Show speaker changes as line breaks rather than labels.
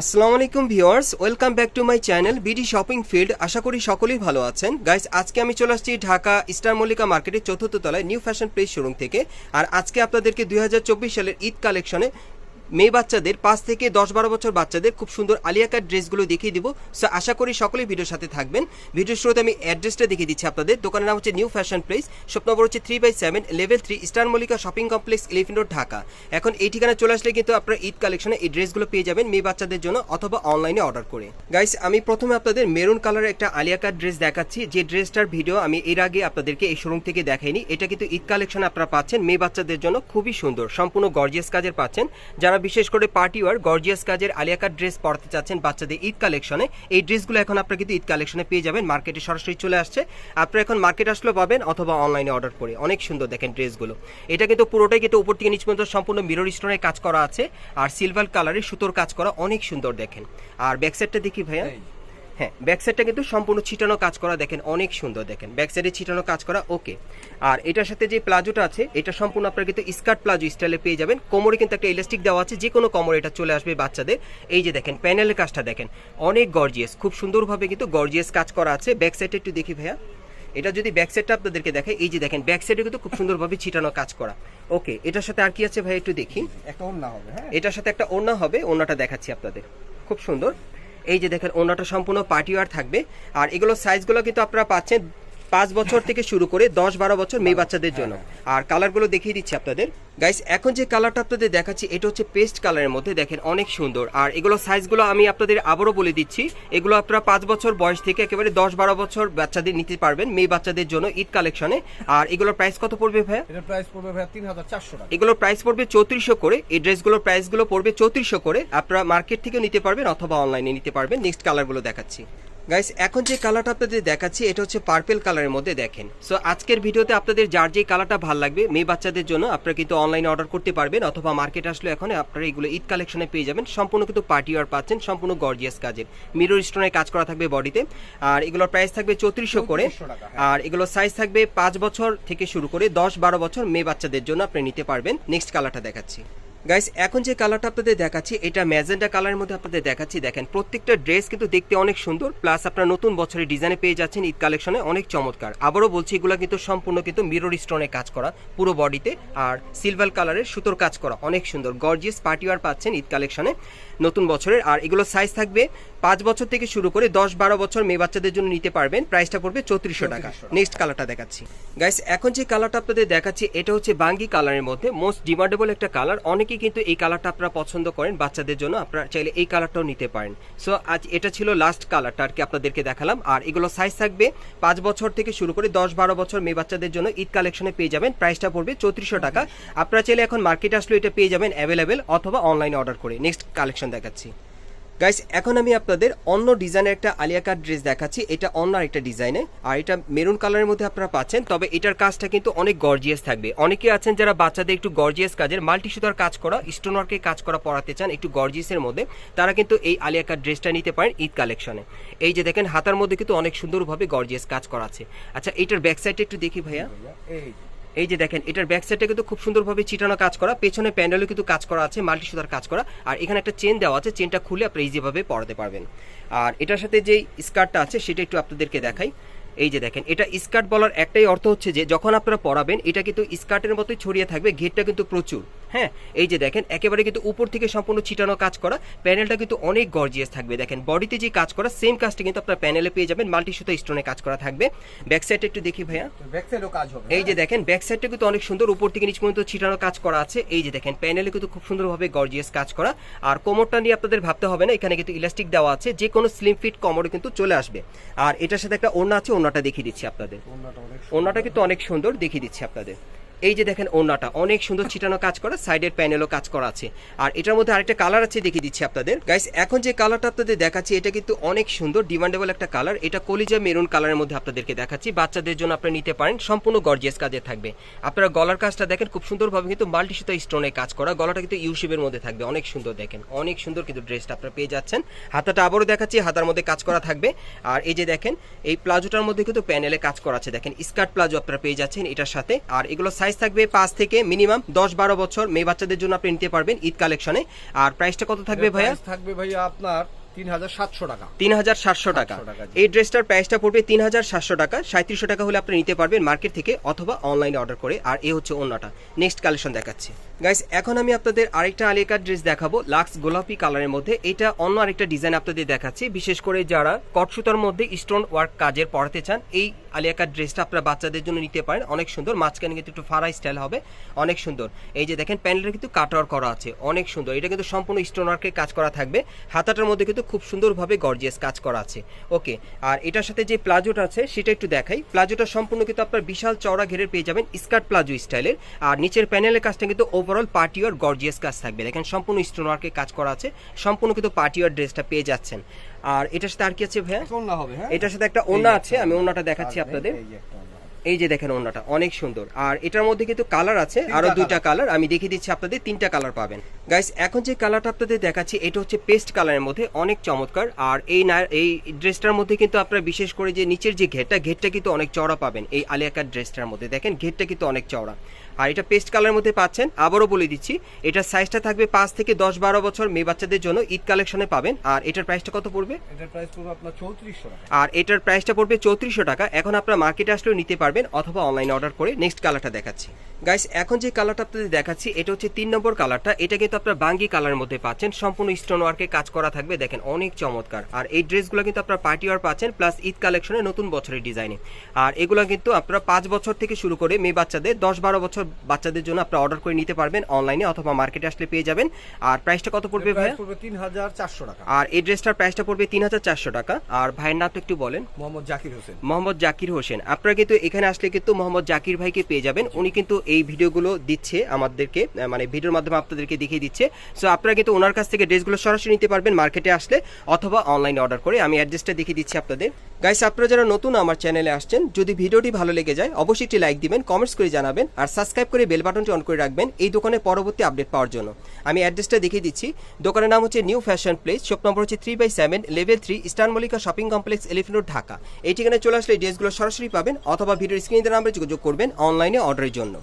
আসসালামু আলাইকুম viewers, welcome back to my channel BD shopping field. আশা করি সকলেই ভালো আছেন। গাইস, আজকে আমি চলে আসছি ঢাকা স্টার মল্লিকা মার্কেটের চতুর্থ তলায় নিউ ফ্যাশন প্লেস শোরুম থেকে। আর আজকে আপনাদেরকে দুই হাজার চব্বিশ সালের ঈদ কালেকশনে মেয়ে বাচ্চাদের, পাঁচ থেকে দশ বারো বছর বাচ্চাদের খুব সুন্দর আলিয়া কাট ড্রেসগুলো দেখিয়ে দিব। সো আশা করি সকলেই ভিডিওর সাথে থাকবেন। ভিডিওর শুরুতে আমি অ্যাড্রেসটা দেখিয়ে দিচ্ছি আপনাদের। দোকানের নাম হচ্ছে new fashion place shop number হচ্ছে three by seven level three star Mallika shopping complex elephant road Dhaka এখন এই ঠিকানায় চলে আসলে কিন্তু আপনারা ঈদ কালেকশনে এই ড্রেসগুলো পেয়ে যাবেন মেয়ে বাচ্চাদের জন্য অথবা অনলাইনে অর্ডার করে। গাইস আমি প্রথমে আপনাদের মেরুন কালারের একটা আলিয়া কাট ড্রেস দেখাচ্ছি। যে ড্রেসটার ভিডিও আমি এর আগে আপনাদেরকে এই শোরুম থেকে দেখাইনি, এটা কিন্তু ঈদ কালেকশন আপনারা পাচ্ছেন। মেয়ে বাচ্চাদের জন্য খুবই সুন্দর, সম্পূর্ণ গর্জিয়াস কাজের পাচ্ছেন। যারা বিশেষ করে পার্টি ওয়ার, গর্জিয়াস কাজের আলিয়াকার ড্রেস পরতে চাচ্ছেন বাচ্চাদের ঈদ কালেকশনে। এই ড্রেসগুলো এখন আপনারা কিন্তু ঈদ কালেকশনে পেয়ে যাবেন, মার্কেটে সরাসরি চলে আসছে। আপনারা এখন মার্কেট আসলেও পাবেন অথবা অনলাইনে অর্ডার করে। অনেক সুন্দর দেখেন ড্রেসগুলো। এটা কিন্তু পুরোটাই কিন্তু উপর থেকে নিচ পর্যন্ত সম্পূর্ণ মিরর স্টোনের কাজ করা আছে। আর সিলভার কালারের সুতোর কাজ করা অনেক সুন্দর দেখেন। আর ব্যাকসাইডটা দেখি ভাইয়া। হ্যাঁ ব্যাক সাইডটা কিন্তু সম্পূর্ণ ছিটানো কাজ করা দেখেন অনেক সুন্দর দেখেন। ব্যাক সাইডে ছিটানো কাজ করা ওকে আর এটার সাথে যে প্লাজোটা আছে এটা সম্পূর্ণ আপনারা কিন্তু স্কার্ট প্লাজো স্টাইলে পেয়ে যাবেন। কোমরে কিন্তু একটা ইলাস্টিক দেওয়া আছে যে কোনো কোমরে এটা চলে আসবে বাচ্চাদের। এই যে দেখেন প্যানেলের কাজটা দেখেন অনেক গর্জিয়াস খুব সুন্দরভাবে কিন্তু গর্জিয়াস কাজ করা আছে। ব্যাক সাইডে একটু দেখি ভাইয়া। এটা যদি ব্যাক সাইডটা আপনাদেরকে দেখায় এই যে দেখেন ব্যাক সাইডে কিন্তু খুব সুন্দরভাবে ছিটানো কাজ করা। ওকে এটার সাথে আর কি আছে ভাই একটু দেখি?
একটা অন্য হবে হ্যাঁ।
এটার সাথে একটা ওড়না হবে ওড়নাটা দেখাচ্ছি আপনাদের। খুব সুন্দর। এই যে দেখেন ওনাটা সম্পূর্ণ পার্টি ওয়ার থাকবে। আর এগুলো সাইজগুলো কিন্তু আপনারা পাচ্ছেন পাঁচ বছর থেকে শুরু করে দশ বারো বছর মেয়ে বাচ্চাদের জন্য। আর কালারগুলো দেখিয়ে দিচ্ছি আপনাদের। গাইস এখন যে কালারটা আপনাদের দেখাচ্ছি এটা হচ্ছে পেস্ট কালারের মধ্যে দেখেন অনেক সুন্দর। আর এগুলো সাইজগুলো আমি আপনাদের আবারও বলে দিচ্ছি। এগুলো আপনারা পাঁচ বছর বয়স থেকে একেবারে দশ বারো বছর বাচ্চাদের নিতে পারবেন মেয়ে বাচ্চাদের জন্য ঈদ কালেকশনে আর এগুলোর প্রাইস কত পড়বে ভাইয়া?
প্রাইস পড়বে ভাই তিন হাজার চারশো
এগুলোর প্রাইস পড়বে চৌত্রিশশো করে। এই ড্রেসগুলোর প্রাইসগুলো পড়বে চৌত্রিশশো করে। আপনারা মার্কেট থেকে নিতে পারবেন অথবা অনলাইনে নিতে পারবেন। নেক্সট কালারগুলো দেখাচ্ছি। গাইস এখন যে কালারটা আপনাদের দেখাচ্ছি এটা হচ্ছে পার্পেল কালারের মধ্যে দেখেন। সো আজকের ভিডিওতে আপনাদের যার যে কালারটা ভালো লাগবে মেয়ে বাচ্চাদের জন্য আপনারা কিন্তু অনলাইনে অর্ডার করতে পারবেন অথবা মার্কেট আসলে এখন আপনারা এগুলো ঈদ কালেকশনে পেয়ে যাবেন। সম্পূর্ণ কিন্তু পার্টি ওয়ার পাচ্ছেন সম্পূর্ণ গর্জিয়াস কাজের মিরর স্টোনের কাজ করা থাকবে বডিতে আর এগুলোর প্রাইস থাকবে চৌত্রিশশো করে।
3400 টাকা, হ্যাঁ।
আর এগুলো সাইজ থাকবে পাঁচ বছর থেকে শুরু করে দশ বারো বছর মেয়ে বাচ্চাদের জন্য আপনি নিতে পারবেন। নেক্সট কালারটা দেখাচ্ছি। গাইস এখন যে কালারটা আপনাদের দেখাচ্ছি এটা ম্যাজেন্ডা কালারের মধ্যে আপনাদের দেখাচ্ছি। দেখেন প্রত্যেকটা ড্রেস কিন্তু দেখতে অনেক সুন্দর প্লাস আপনার নতুন বছরের ডিজাইনে পেয়ে যাচ্ছেন ঈদ কালেকশনে অনেক চমৎকার। আবারও বলছি এগুলো কিন্তু সম্পূর্ণ কিন্তু মিরর স্টোনে কাজ করা পুরো বডিতে আর সিলভার কালারের সুতোর কাজ করা অনেক সুন্দর। গর্জিয়াস পার্টিওয়ার পাচ্ছেন ঈদ কালেকশনে নতুন বছরের আর এগুলো সাইজ থাকবে পাঁচ বছর থেকে শুরু করে দশ বারো বছর মেয়ে বাচ্চাদের জন্য নিতে পারবেন প্রাইসটা পড়বে চৌত্রিশশো টাকা।
3400
নেক্সট কালারটা দেখাচ্ছি। গাইস এখন যে কালারটা আপনাদের দেখাচ্ছি এটা হচ্ছে বাঙ্গি কালারের মধ্যে মোস্ট ডিমান্ডেবল একটা কালার অনেকেই কিন্তু এই কালারটা আপনারা পছন্দ করেন বাচ্চাদের জন্য? আপনারা চাইলে এই কালারটাও নিতে পারেন। সো আজ এটা ছিল লাস্ট কালারটা আর কি আপনাদেরকে দেখালাম। আর এগুলো সাইজ থাকবে পাঁচ বছর থেকে শুরু করে দশ বারো বছর মেয়ে বাচ্চাদের জন্য ঈদ কালেকশনে পেয়ে যাবেন। প্রাইসটা পড়বে চৌত্রিশশো টাকা। আপনারা চাইলে এখন মার্কেটে আসলে এটা পেয়ে যাবেন অ্যাভেলেবেল অথবা অনলাইনে অর্ডার করে। নেক্সট কালেকশন দেখাচ্ছি। গাইস এখন আমি আপনাদের অন্য ডিজাইনের একটা আলিয়া কাট ড্রেস দেখাচ্ছি। এটা অন্য একটা ডিজাইনে আর এটা মেরুন কালারের মধ্যে আপনারা পাচ্ছেন। তবে এটার কাজটা কিন্তু অনেক গর্জিয়াস থাকবে। অনেকে আছেন যারা বাচ্চাদের একটু গর্জিয়াস কাজের মাল্টি সুতার কাজ করা স্টোন ওয়ার্কের কাজ করা পড়াতে চান একটু গর্জিয়াসের মধ্যে, তারা কিন্তু এই আলিয়া কাট ড্রেসটা নিতে পারেন ঈদ কালেকশনে এই যে দেখেন, হাতার মধ্যে কিন্তু অনেক সুন্দরভাবে গর্জিয়াস কাজ করা আছে। আচ্ছা এটার ব্যাক সাইডটা একটু দেখি ভাইয়া।
এই
যে দেখেন, এটার ব্যাক সাইডটা কিন্তু খুব সুন্দরভাবে চিটানো কাজ করা, পেছনে প্যান্ডেলও কিন্তু কাজ করা আছে মাল্টি সুতার কাজ করা, আর এখানে একটা চেন দেওয়া আছে চেনটা খুলে আপনি ইজিভাবে পরাতে পারবেন। আর এটার সাথে যেই স্কার্টটা আছে, সেটা একটু আপনাদেরকে দেখাই। এই যে দেখেন, এটা স্কার্ট বলার একটাই অর্থ হচ্ছে যে, যখন আপনারা পরাবেন, এটা কিন্তু স্কার্টের মতোই ছড়িয়ে থাকবে ঘেরটা কিন্তু প্রচুর। হ্যাঁ এই যে দেখেন একেবারে কিন্তু উপর থেকে সম্পূর্ণ ছিটানো কাজ করা। প্যানেলটা কিন্তু অনেক গর্জিয়াস থাকবে। দেখেন বডিতে যে কাজ করা সেম কাজটা কিন্তু আপনার প্যানেলে পেয়ে যাবেন। মাল্টি সুতো স্টোনে কাজ করা থাকবে। ব্যাক সাইডটা একটু দেখি ভাইয়া।
ব্যাক সাইডও কাজ হবে
এই যে দেখেন ব্যাক সাইডটা কিন্তু অনেক সুন্দর। উপর থেকে নিচ পর্যন্ত ছিটানো কাজ করা আছে। এই যে দেখেন প্যানেলে কিন্তু খুব সুন্দরভাবে গর্জিয়াস কাজ করা। আর কোমরটা নিয়ে আপনাদের ভাবতে হবে না এখানে কিন্তু ইলাস্টিক দেওয়া আছে। যে কোনো স্লিম ফিট কোমরে কিন্তু চলে আসবে। আর এটার সাথে একটা ওড়না আছে ওড়নাটা দেখিয়ে দিচ্ছি আপনাদের। ওড়নাটা কিন্তু অনেক সুন্দর দেখিয়ে দিচ্ছি আপনাদের। এই যে দেখেন ওড়নাটা, অনেক সুন্দর ছিটানো কাজ করা, সাইডের প্যানেলও কাজ করা আছে। আর এটার মধ্যে আরেকটা কালার আছে, দেখিয়ে দিচ্ছি আপনাদের। গাইস এখন যে কালারটা আপনাদের দেখাচ্ছি, এটা কিন্তু অনেক সুন্দর ডিমান্ডেবল একটা কালার। এটা কলিজা মেরুন কালারের মধ্যে আপনাদেরকে দেখাচ্ছি। বাচ্চাদের জন্য আপনারা নিতে পারেন, সম্পূর্ণ গর্জিয়াস কাজে থাকবে। আপনারা গলার কাজটা দেখেন, খুব সুন্দরভাবে কিন্তু মাল্টি সুতা স্টোনে কাজ করা, গলাটা কিন্তু ইউশিপের মধ্যে থাকবে, অনেক সুন্দর দেখেন। অনেক সুন্দর কিন্তু ড্রেসটা আপনারা পেয়ে যাচ্ছেন। হাতাটা আবারও দেখাচ্ছি, হাতার মধ্যে কাজ করা থাকবে। আর এই যে দেখেন, এই প্লাজোটার মধ্যে কিন্তু প্যানেলে কাজ করা আছে। দেখেন, স্কার্ট প্লাজো আপনারা পেয়ে যাচ্ছেন এটার সাথে। আর এগুলো সাইজ থাকবে পাঁচ থেকে মিনিমাম দশ বারো বছর। মেয়ে বাচ্চাদের জন্য আপনি নিতে পারবেন ঈদ কালেকশনে। আর প্রাইসটা কত থাকবে ভাইয়া?
থাকবে ভাইয়া আপনার তিন হাজার সাতশো টাকা।
তিন হাজার সাতশো টাকা।
700 টাকা, জি।
এই ড্রেসটার প্রাইসটা পড়বে তিন হাজার সাতশো টাকা। সাঁত্রিশশো টাকা হলে আপনি নিতে পারবেন মার্কেট থেকে অথবা অনলাইনে অর্ডার করে। আর এ হচ্ছে অন্যটা নেক্সট কালেকশন দেখাচ্ছি। গাইস এখন আমি আপনাদের আরেকটা আলিয়াকার ড্রেস দেখাবো লাক্স গোলাপি কালারের মধ্যে। এটা অন্য আরেকটা ডিজাইন আপনাদের দেখাচ্ছি। বিশেষ করে যারা কটসুতার মধ্যে স্টোন ওয়ার্ক কাজের পড়াতে চান এই আলিয়াকার ড্রেসটা আপনারা বাচ্চাদের জন্য নিতে পারেন। অনেক সুন্দর। মাঝখানে কিন্তু একটু ফারা স্টাইল হবে। অনেক সুন্দর। এই যে দেখেন প্যানেলটা কিন্তু কাটওয়ার করা আছে। অনেক সুন্দর। এটা কিন্তু সম্পূর্ণ স্টোন ওয়ার্কের কাজ করা থাকবে। হাতাটার মধ্যে কিন্তু খুব সুন্দরভাবে গর্জিয়াস কাজ করা আছে। ওকে। আর এটার সাথে যে প্লাজোটা আছে, সেটা একটু দেখাই। প্লাজোটা সম্পূর্ণ কিন্তু আপনার বিশাল চওড়া ঘেরের পেয়ে যাবেন স্কার্ট প্লাজো স্টাইলের আর নিচের প্যানেলের কাজটা কিন্তু ওভারঅল পার্টি ওয়ার গর্জিয়াস কাজ থাকবে। দেখেন, সম্পূর্ণ স্টোন ওয়ার্কের কাজ করা আছে। সম্পূর্ণ কিন্তু পার্টি ওয়ার ড্রেসটা পেয়ে যাচ্ছেন। আর এটার সাথে আর কি আছে ভাইয়া?
এখন না হবে হ্যাঁ?
এটার সাথে একটা ওড়না আছে আমি ওড়নাটা দেখাচ্ছি আপনাদের।
এই যে
দেখেন ওড়নাটা অনেক সুন্দর। আর এটার মধ্যে কিন্তু কালার আছে আরও দুইটা কালার। আমি দেখিয়ে দিচ্ছি আপনাদের তিনটা কালার পাবেন। গাইস এখন যে কালারটা আপনাদের দেখাচ্ছি এটা হচ্ছে পেস্ট কালারের মধ্যে অনেক চমৎকার। আর এই না এই ড্রেসটার মধ্যে কিন্তু আপনারা বিশেষ করে যে নিচের যে ঘেরটা ঘেরটা কিন্তু অনেক চওড়া পাবেন। এই আলিয়াকার ড্রেসটার মধ্যে। দেখেন ঘেরটা কিন্তু অনেক চওড়া। আর এটা পেস্ট কালারের মধ্যে পাচ্ছেন। আবারও বলে দিচ্ছি এটার সাইজটা থাকবে পাঁচ থেকে দশ বারো বছর মেয়ে বাচ্চাদের জন্য ঈদ কালেকশনে পাবেন। আর এটার প্রাইসটা কত পড়বে?
এটার প্রাইস পড়বে আপনার চৌত্রিশশো
আর এটার প্রাইসটা পড়বে চৌত্রিশশো টাকা। এখন আপনারা মার্কেটে আসলেও নিতে পারবেন অথবা অনলাইনে অর্ডার করে নেক্সট কালারটা দেখাচ্ছি। গাইস এখন যে কালারটা আপনাদের দেখাচ্ছি এটা হচ্ছে তিন নম্বর কালারটা এটা কিন্তু আপনার বাঙ্গি কালারের মধ্যে পাচ্ছেন। সম্পূর্ণ স্টোন ওয়ার্কে কাজ করা থাকবে। দেখেন অনেক চমৎকার। আর এই ড্রেসগুলো কিন্তু আপনার পার্টি ওয়ার পাচ্ছেন প্লাস ঈদ কালেকশনে নতুন বছরের ডিজাইনে আর এগুলো কিন্তু আপনারা পাঁচ বছর থেকে শুরু করে মেয়ে বাচ্চাদের দশ বারো বছর বাচ্চাদের জন্য আপনারা অর্ডার করে নিতে পারবেন অনলাইনে অথবা মার্কেটে আসলে পেয়ে যাবেন। আর প্রাইসটা কত পড়বে
প্রাইস পড়বে তিন হাজার চারশো টাকা।
আর এই ড্রেসটার প্রাইসটা পড়বে তিন হাজার চারশো টাকা। আর ভাইয়ের নামটা একটু বলেন।
মোহাম্মদ জাকির হোসেন।
মোহাম্মদ জাকির হোসেন। আপনারা কিন্তু এখানে আসলে কিন্তু মোহাম্মদ জাকির ভাইকে পেয়ে যাবেন। উনি কিন্তু এই ভিডিওগুলো দিচ্ছে আমাদেরকে মানে ভিডিওর মাধ্যমে আপনাদেরকে দেখিয়ে দিচ্ছে। সো আপনারা কিন্তু ওনার কাছ থেকে ড্রেসগুলো সরাসরি নিতে পারবেন মার্কেটে আসলে অথবা অনলাইনে অর্ডার করে। আমি অ্যাড্রেসটা দেখিয়ে দিচ্ছি আপনাদের। গাইস আপনারা যারা নতুন আমার চ্যানেলে আসছেন, যদি ভিডিওটি ভালো লেগে যায়, অবশ্যই একটি লাইক দিবেন কমেন্টস করে জানাবেন, আর সাবস্ক্রাইব করে বেল বাটনটি অন করে রাখবেন এই দোকানের পরবর্তী আপডেট পাওয়ার জন্য। আমি অ্যাড্রেসটা দেখিয়ে দিচ্ছি। দোকানের নাম হচ্ছে new fashion place shop number হচ্ছে three by seven level three eastern Mallika shopping complex elephant road Dhaka এই ঠিকানায় চলে আসলে ড্রেসগুলো সরাসরি পাবেন, অথবা ভিডিওর স্ক্রিনের নাম্বারে যোগাযোগ করবেন অনলাইনে অর্ডারের জন্য।